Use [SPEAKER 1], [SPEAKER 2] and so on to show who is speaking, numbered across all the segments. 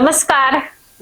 [SPEAKER 1] नमस्कार.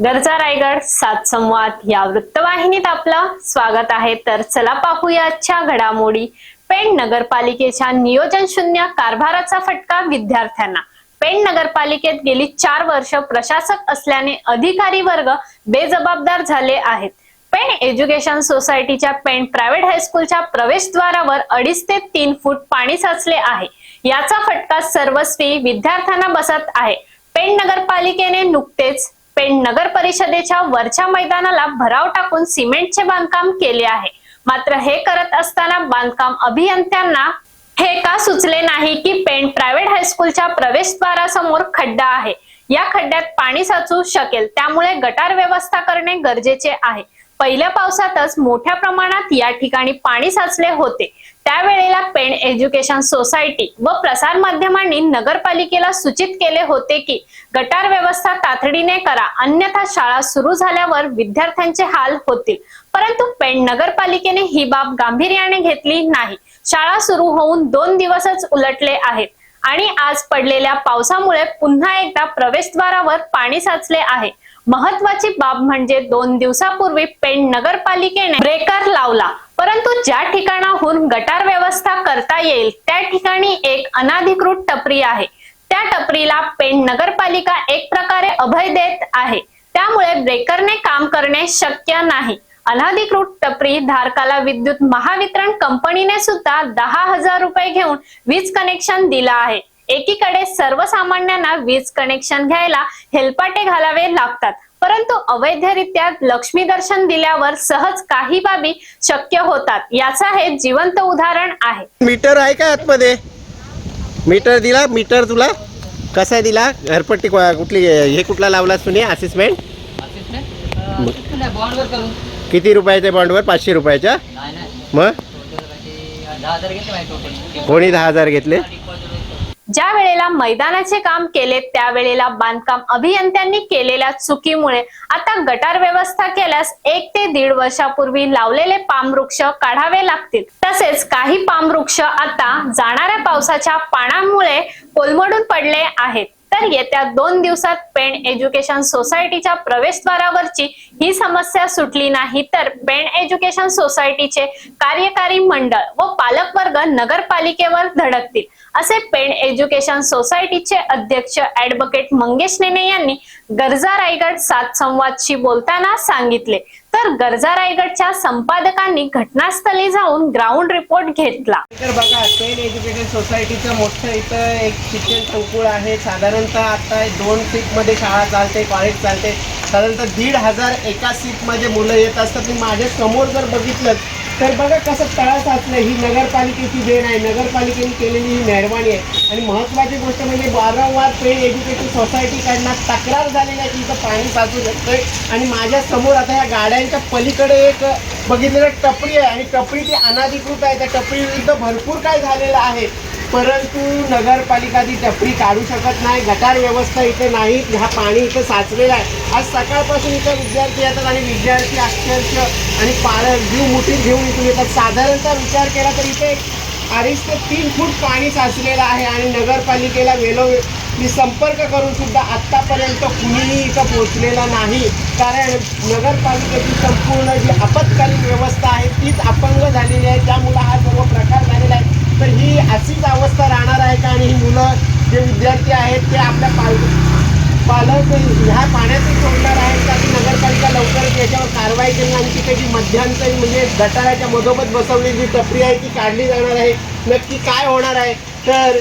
[SPEAKER 1] गरजा रायगड सात संवाद या वृत्तवाहिनीत आपलं स्वागत आहे. तर चला पाहूया आजच्या घडामोडी. पेण नगरपालिकेच्या नियोजन शून्य कारभाराचा फटका विद्यार्थ्यांना. पेण नगरपालिकेत गेली चार वर्ष प्रशासक असल्याने अधिकारी वर्ग बेजबाबदार झाले आहेत. पेण एज्युकेशन सोसायटीच्या पेण प्रायव्हेट हायस्कूलच्या प्रवेशद्वारावर अडीच ते तीन फूट पाणी साचले आहे. याचा फटका सर्वस्वी विद्यार्थ्यांना बसत आहे. पेण नगरपालिकेने नुकतेच पेण नगर परिषदेच्या वरच्या मैदानाला भराव टाकून सिमेंटचे बांधकाम केले आहे. मात्र हे करत असताना बांधकाम अभियंत्यांना हे का सुचले नाही की पेण प्रायव्हेट हायस्कूलच्या प्रवेशद्वारासमोर खड्डा आहे? या खड्ड्यात पाणी साचू शकेल त्यामुळे गटार व्यवस्था करणे गरजेचे आहे. पहिल्या पावसातच मोठ्या प्रमाणात या ठिकाणी पाणी साचले होते. त्यावेळेला पेण एज्युकेशन सोसायटी व प्रसार माध्यमांनी नगरपालिकेला सूचित केले होते की गटार व्यवस्था तातडीने करा अन्यथा शाळा सुरू झाल्यावर विद्यार्थ्यांचे हाल होतील. परंतु पेण नगरपालिकेने ही बाब गांभीर्याने घेतली नाही. शाळा सुरू होऊन दोन दिवसच उलटले आहेत आणि आज पडलेल्या पावसामुळे पुन्हा एकदा प्रवेशद्वारावर पाणी साचले आहे. महत्वाची बाब म्हणजे दोन दिवसापूर्वी पेण नगरपालिकेने ब्रेकर लावला. परंतु ज्या ठिकाणाहून गटार व्यवस्था करता येईल त्या ठिकाणी एक अनाधिकृत टपरी आहे. त्या टपरीला पेण नगरपालिका एक प्रकारे अभय देत आहे. त्यामुळे ब्रेकरने काम करणे शक्य नाही. अनाधिकृत टपरी धारकाला विद्युत महावितरण कंपनीने सुद्धा दहा हजार रुपये घेऊन वीज कनेक्शन दिलं आहे. एकीकडे सर्वसामान्यांना वीज कनेक्शन घ्यायला हेलपाटे घालावे लागतात. परंतु अवैधरित्या लक्ष्मी दर्शन दिल्यावर सहज काही बाबी शक्य होतात. याचा हे जिवंत उदाहरण आहे.
[SPEAKER 2] मीटर आहे का आतमध्ये? मीटर दिला? मीटर तुला? कसा दिला? घरपट्टी को- कुठली हे कुठला असिस्टमेंट
[SPEAKER 3] बॉन्डवर करून.
[SPEAKER 2] किती रुपयाच्या बॉन्डवर पाचशे रुपयाच्या?
[SPEAKER 3] नाही नाही.
[SPEAKER 2] मग?
[SPEAKER 3] दहा हजार घेतले माहिती टोटल
[SPEAKER 2] कोणी दहा हजार घेतले?
[SPEAKER 1] ज्या वेळेला मैदानाचे काम केले त्यावेळेला बांधकाम अभियंत्यांनी केलेल्या चुकीमुळे आता गटार व्यवस्था केल्यास एक ते दीड वर्षापूर्वी लावलेले पामवृक्ष काढावे लागतील. तसेच काही पामवृक्ष आता जाणाऱ्या पावसाच्या पाण्यामुळे कोलमडून पडले आहेत. तर येत्या दोन दिवसात पेण एज्युकेशन सोसायटीच्या प्रवेशद्वारावरची ही समस्या सुटली नाही तर पेण एज्युकेशन सोसायटीचे कार्यकारी मंडळ व पालकवर्ग नगरपालिकेवर धडकतील. असे पेण एज्युकेशन सोसायटीचे अध्यक्ष ऍडव्होकेट मंगेश नेने यांनी गरजा रायगड सात संवादशी बोलताना सांगितले. तर गरजा रायगडच्या संपादकांनी घटनास्थळी जाऊन ग्राउंड रिपोर्ट घेतला.
[SPEAKER 2] तर बघा पेन एज्युकेशन सोसायटीचं मोठं इथं एक शिक्षण संकुल आहे. साधारणतः आता दोन सीटमध्ये शाळा चालते कॉलेज चालते. साधारणतः दीड हजार एका सीटमध्ये मुलं येत असतात. मी माझ्यासमोर जर बघितलं तर बघा कसं तळा साचलं ही नगरपालिकेची देण आहे. नगरपालिकेने केलेली ही मेहरबानी आहे. आणि महत्त्वाची गोष्ट म्हणजे वारंवार पेड एज्युकेशन सोसायटीकडनं तक्रार झालेली आहे. की इथं पाणी साचू शकतंय. आणि माझ्यासमोर आता या गाड्यांच्या पलीकडे एक बघितलेलं टपरी आहे. आणि टपरी ती अनाधिकृत आहे. त्या टपरीविरुद्ध भरपूर काय झालेलं आहे. परंतु नगरपालिका ती टपरी काढू शकत नाही गटार व्यवस्था इथे नाही हा पाणी इथं साचलेला आहे. आज सकाळपासून इथं विद्यार्थी येतात आणि विद्यार्थी अक्षरशः आणि पालक जीव मुठीत घेऊन इथून येतात. साधारणतः विचार केला तर इथे अडीच ते तीन फूट पाणी साचलेलं आहे आणि नगरपालिकेला वेलो मी संपर्क करून सुद्धा आत्तापर्यंत कुणीही इथं पोचलेला नाही. कारण नगरपालिकेची संपूर्ण जी आपत्कालीन व्यवस्था आहे तीच अपंग झालेली आहे. त्यामुळं हा सर्व प्रकार झालेला आहे. तर ही अशीच अवस्था राहणार आहे का? आणि ही मुलं जे विद्यार्थी आहेत ते आपल्या पाल पालक ह्या पाण्यातून सोडणार आहेत का? की नगरपालिका लवकरच याच्यावर कारवाई केली आणि तिथे जी मध्यंतरी म्हणजे गटाराच्या मधोमध बसवलेली जी टपरी आहे ती काढली जाणार आहे. नक्की काय होणार आहे? तर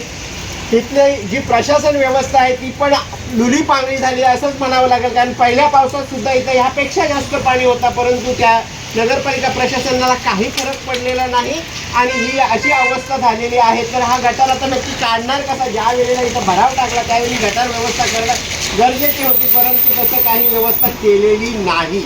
[SPEAKER 2] तिथले जी प्रशासन व्यवस्था आहे ती पण लुली पांगळी झाली आहे असंच म्हणावं लागेल. कारण पहिल्या पावसात सुद्धा इथं ह्यापेक्षा जास्त पाणी होता परंतु त्या नगरपालिका प्रशासनाला काही फरक पडलेला नाही. आणि ही अशी अवस्था झालेली आहे. तर हा गटार आता नक्की काढणार कसा? ज्या वेळेला इथं भराव टाकला त्यावेळी गटार व्यवस्था करणं गरजेची होती परंतु तसं काही व्यवस्था केलेली नाही.